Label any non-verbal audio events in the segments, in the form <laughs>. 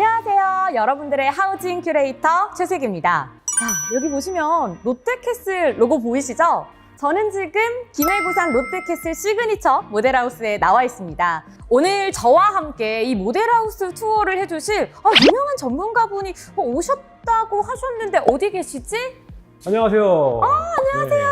안녕하세요. 여러분들의 하우징 큐레이터 최슬기입니다. 자, 여기 보시면 롯데캐슬 로고 보이시죠? 저는 지금 김해구산 롯데캐슬 시그니처 모델하우스에 나와 있습니다. 오늘 저와 함께 이 모델하우스 투어를 해주실 아, 유명한 전문가분이 어, 오셨다고 하셨는데 어디 계시지? 안녕하세요. 아, 안녕하세요.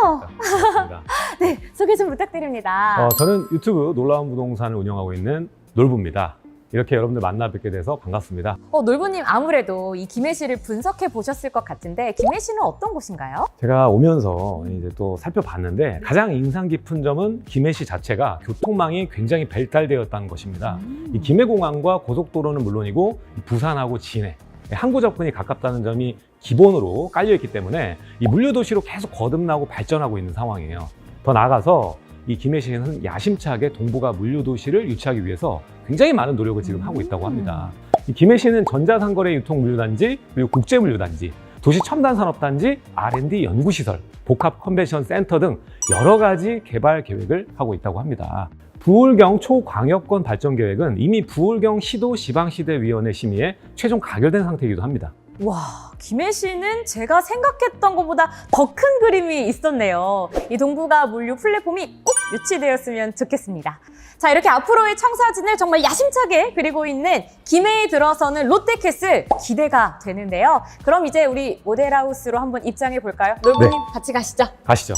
반갑습니다. <laughs> 네, 소개 좀 부탁드립니다. 어, 저는 유튜브 놀라운 부동산을 운영하고 있는 놀부입니다. 이렇게 여러분들 만나 뵙게 돼서 반갑습니다. 어, 놀부님 아무래도 이 김해시를 분석해 보셨을 것 같은데 김해시는 어떤 곳인가요? 제가 오면서 이제 또 살펴봤는데 가장 인상 깊은 점은 김해시 자체가 교통망이 굉장히 발달되었다는 것입니다. 이 김해공항과 고속도로는 물론이고 이 부산하고 진해 항구 접근이 가깝다는 점이 기본으로 깔려 있기 때문에 이 물류 도시로 계속 거듭나고 발전하고 있는 상황이에요. 더 나아가서 이 김해시는 야심차게 동북아 물류 도시를 유치하기 위해서 굉장히 많은 노력을 지금 하고 있다고 합니다. 이 김해시는 전자상거래 유통 물류단지 그리고 국제 물류단지 도시 첨단 산업단지, R&D 연구시설, 복합 컨벤션 센터 등 여러 가지 개발 계획을 하고 있다고 합니다. 부울경 초광역권 발전 계획은 이미 부울경 시도 지방시대위원회 심의에 최종 가결된 상태이기도 합니다. 와, 김해시는 제가 생각했던 것보다 더 큰 그림이 있었네요. 이 동북아 물류 플랫폼이 꼭 유치되었으면 좋겠습니다. 자, 이렇게 앞으로의 청사진을 정말 야심차게 그리고 있는 김해에 들어서는 롯데캐슬 기대가 되는데요. 그럼 이제 우리 모델하우스로 한번 입장해 볼까요? 놀부님 같이 가시죠. 가시죠.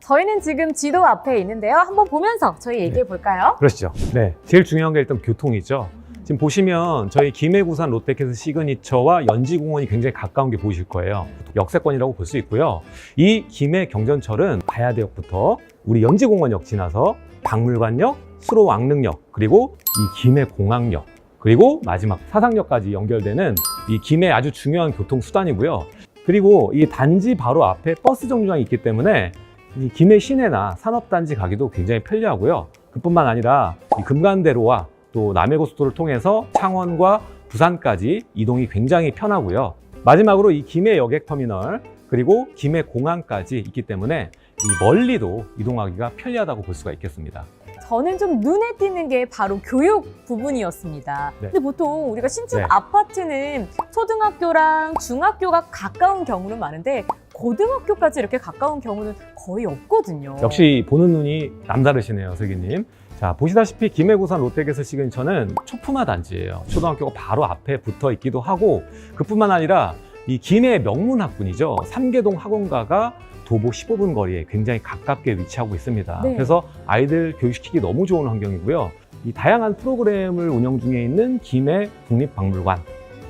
저희는 지금 지도 앞에 있는데요. 한번 보면서 저희 얘기해 볼까요? 그러시죠. 네. 제일 중요한 게 일단 교통이죠. 지금 보시면 저희 김해구산 롯데캐슬 시그니처와 연지공원이 굉장히 가까운 게 보이실 거예요. 역세권이라고 볼 수 있고요. 이 김해 경전철은 가야대역부터 우리 연지공원역 지나서 박물관역, 수로왕릉역, 그리고 이 김해 공항역, 그리고 마지막 사상역까지 연결되는 이 김해 아주 중요한 교통수단이고요. 그리고 이 단지 바로 앞에 버스 정류장이 있기 때문에 이 김해 시내나 산업단지 가기도 굉장히 편리하고요. 그뿐만 아니라 이 금간대로와 또 남해고속도로를 통해서 창원과 부산까지 이동이 굉장히 편하고요. 마지막으로 이 김해 여객터미널 그리고 김해 공항까지 있기 때문에 이 멀리도 이동하기가 편리하다고 볼 수가 있겠습니다. 저는 좀 눈에 띄는 게 바로 교육 부분이었습니다. 네. 근데 보통 우리가 신축 네. 아파트는 초등학교랑 중학교가 가까운 경우는 많은데 고등학교까지 이렇게 가까운 경우는 거의 없거든요. 역시 보는 눈이 남다르시네요, 슬기님. 자, 보시다시피 김해구산 롯데캐슬 시그니처는 초품화 단지예요. 초등학교가 바로 앞에 붙어 있기도 하고 그뿐만 아니라 이 김해 명문 학군이죠. 삼계동 학원가가 도보 15분 거리에 굉장히 가깝게 위치하고 있습니다. 네. 그래서 아이들 교육시키기 너무 좋은 환경이고요. 이 다양한 프로그램을 운영 중에 있는 김해 국립박물관,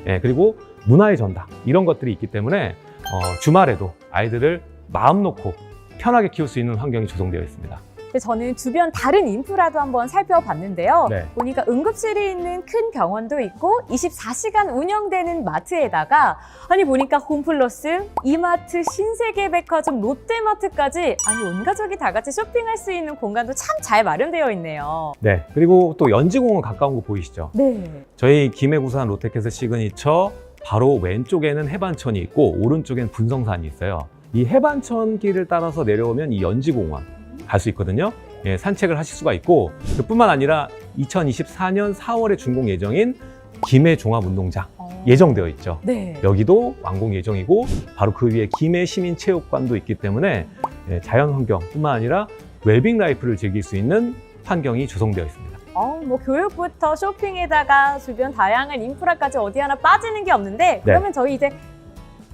예, 그리고 문화의 전당 이런 것들이 있기 때문에 어, 주말에도 아이들을 마음 놓고 편하게 키울 수 있는 환경이 조성되어 있습니다. 근데 저는 주변 다른 인프라도 한번 살펴봤는데요. 네. 보니까 응급실이 있는 큰 병원도 있고 24시간 운영되는 마트에다가 아니 보니까 홈플러스, 이마트, 신세계백화점, 롯데마트까지 아니 온 가족이 다 같이 쇼핑할 수 있는 공간도 참 잘 마련되어 있네요. 네, 그리고 또 연지공원 가까운 거 보이시죠? 네. 저희 김해구산 롯데캐슬 시그니처 바로 왼쪽에는 해반천이 있고 오른쪽엔 분성산이 있어요. 이 해반천 길을 따라서 내려오면 이 연지공원 갈 수 있거든요. 예, 산책을 하실 수가 있고 그뿐만 아니라 2024년 4월에 준공 예정인 김해 종합운동장 어. 예정되어 있죠. 네. 여기도 완공 예정이고 바로 그 위에 김해 시민체육관도 있기 때문에 예, 자연 환경뿐만 아니라 웰빙 라이프를 즐길 수 있는 환경이 조성되어 있습니다. 어, 뭐 교육부터 쇼핑에다가 주변 다양한 인프라까지 어디 하나 빠지는 게 없는데 그러면 저희 이제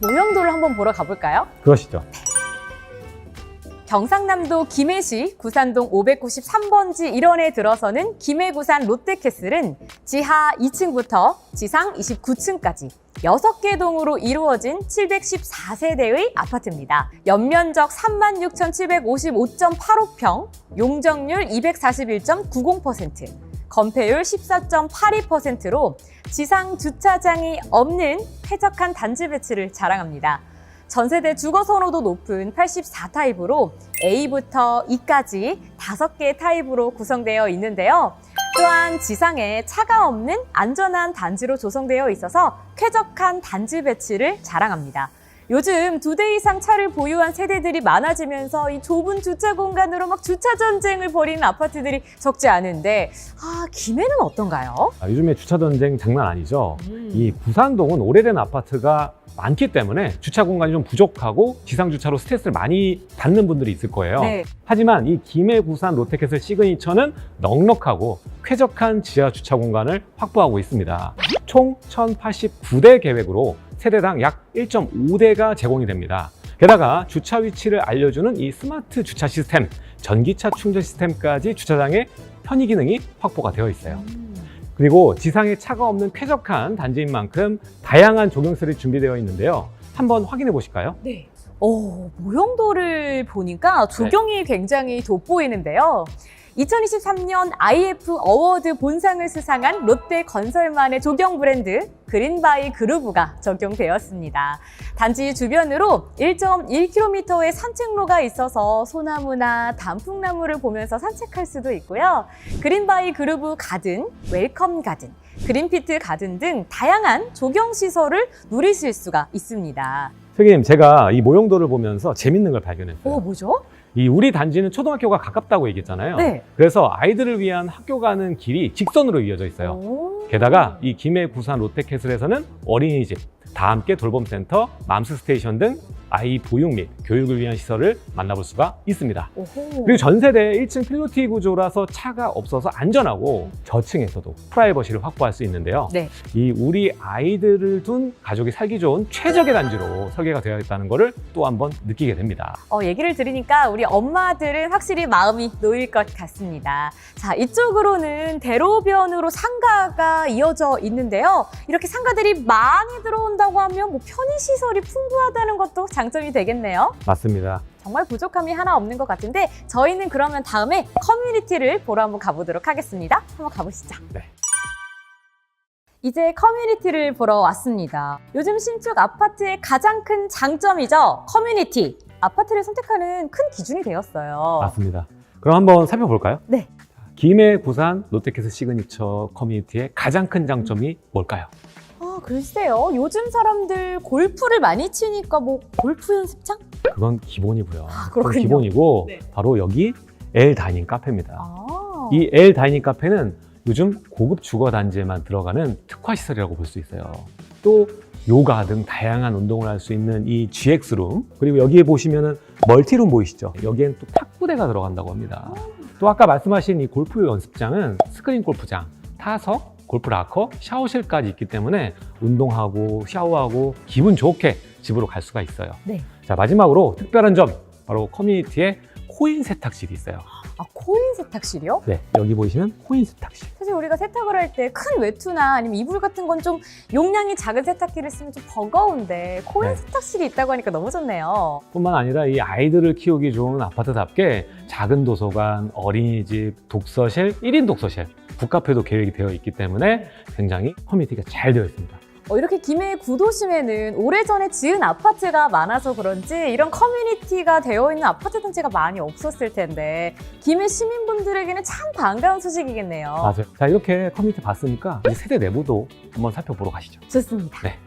모형도를 한번 보러 가볼까요? 그러시죠. 경상남도 김해시 구산동 593번지 1원에 들어서는 김해구산 롯데캐슬은 지하 2층부터 지상 29층까지 6개 동으로 이루어진 714세대의 아파트입니다. 연면적 36,755.85평, 용적률 241.90%, 건폐율 14.82%로 지상 주차장이 없는 쾌적한 단지 배치를 자랑합니다. 전세대 주거 선호도 높은 84타입으로 A부터 E까지 5개의 타입으로 구성되어 있는데요. 또한 지상에 차가 없는 안전한 단지로 조성되어 있어서 쾌적한 단지 배치를 자랑합니다. 요즘 두 대 이상 차를 보유한 세대들이 많아지면서 이 좁은 주차 공간으로 막 주차 전쟁을 벌이는 아파트들이 적지 않은데 아 김해는 어떤가요? 아, 요즘에 주차 전쟁 장난 아니죠. 이 부산동은 오래된 아파트가 많기 때문에 주차 공간이 좀 부족하고 지상 주차로 스트레스를 많이 받는 분들이 있을 거예요. 네. 하지만 이 김해 부산 롯데캐슬 시그니처는 넉넉하고 쾌적한 지하 주차 공간을 확보하고 있습니다. 총 1089대 계획으로 세대당 약 1.5대가 제공이 됩니다. 게다가 주차 위치를 알려주는 이 스마트 주차 시스템, 전기차 충전 시스템까지 주차장에 편의 기능이 확보가 되어 있어요. 그리고 지상에 차가 없는 쾌적한 단지인 만큼 다양한 조경설이 준비되어 있는데요. 한번 확인해 보실까요? 네. 오, 모형도를 보니까 조경이 굉장히 돋보이는데요. 2023년 IF 어워드 본상을 수상한 롯데 건설만의 조경 브랜드 그린바이 그루브가 적용되었습니다. 단지 주변으로 1.1km의 산책로가 있어서 소나무나 단풍나무를 보면서 산책할 수도 있고요. 그린바이 그루브 가든, 웰컴 가든, 그린피트 가든 등 다양한 조경 시설을 누리실 수가 있습니다. 선생님, 제가 이 모형도를 보면서 재밌는 걸 발견했어요. 오, 뭐죠? 이 우리 단지는 초등학교가 가깝다고 얘기했잖아요. 네. 그래서 아이들을 위한 학교 가는 길이 직선으로 이어져 있어요. 오. 게다가 이 김해 부산 롯데캐슬에서는 어린이집, 다 함께 돌봄센터, 맘스 스테이션 등 아이 보육 및 교육을 위한 시설을 만나볼 수가 있습니다. 오호. 그리고 전 세대 1층 필로티 구조라서 차가 없어서 안전하고 저층에서도 프라이버시를 확보할 수 있는데요. 네. 이 우리 아이들을 둔 가족이 살기 좋은 최적의 단지로 설계가 되어 있다는 것을 또 한 번 느끼게 됩니다. 어, 얘기를 들으니까 우리 엄마들은 확실히 마음이 놓일 것 같습니다. 자, 이쪽으로는 대로변으로 상가가 이어져 있는데요. 이렇게 상가들이 많이 들어온다고 하면 뭐 편의시설이 풍부하다는 것도 장 점이 되겠네요. 맞습니다. 정말 부족함이 하나 없는 것 같은데 저희는 그러면 다음에 커뮤니티를 보러 한번 가보도록 하겠습니다. 한번 가보시죠. 네. 이제 커뮤니티를 보러 왔습니다. 요즘 신축 아파트의 가장 큰 장점이죠. 커뮤니티. 아파트를 선택하는 큰 기준이 되었어요. 맞습니다. 그럼 한번 살펴볼까요? 네. 김해 부산 롯데캐슬 시그니처 커뮤니티의 가장 큰 장점이 뭘까요? 아, 글쎄요. 요즘 사람들 골프를 많이 치니까 뭐 골프 연습장? 그건 기본이고요. 아, 그건 그렇군요. 기본이고 네. 바로 여기 L 다이닝 카페입니다. 아. 이 L 다이닝 카페는 요즘 고급 주거 단지에만 들어가는 특화 시설이라고 볼 수 있어요. 또 요가 등 다양한 운동을 할 수 있는 이 GX룸 그리고 여기에 보시면은 멀티룸 보이시죠? 여기엔 또 탁구대가 들어간다고 합니다. 또 아까 말씀하신 이 골프 연습장은 스크린 골프장, 타석, 골프 라커, 샤워실까지 있기 때문에 운동하고 샤워하고 기분 좋게 집으로 갈 수가 있어요. 네. 자 마지막으로 특별한 점 바로 커뮤니티에 코인 세탁실이 있어요. 아, 코인 세탁실이요? 네, 여기 보이시면 코인 세탁실. 사실 우리가 세탁을 할 때 큰 외투나 아니면 이불 같은 건 좀 용량이 작은 세탁기를 쓰면 좀 버거운데 코인 네. 세탁실이 있다고 하니까 너무 좋네요. 뿐만 아니라 이 아이들을 키우기 좋은 아파트답게 작은 도서관, 어린이집, 독서실, 1인 독서실, 북카페도 계획이 되어 있기 때문에 굉장히 커뮤니티가 잘 되어 있습니다. 어, 이렇게 김해 구도심에는 오래전에 지은 아파트가 많아서 그런지 이런 커뮤니티가 되어 있는 아파트 단지가 많이 없었을 텐데 김해 시민분들에게는 참 반가운 소식이겠네요. 맞아요. 자, 이렇게 커뮤니티 봤으니까 이 세대 내부도 한번 살펴보러 가시죠. 좋습니다. 네.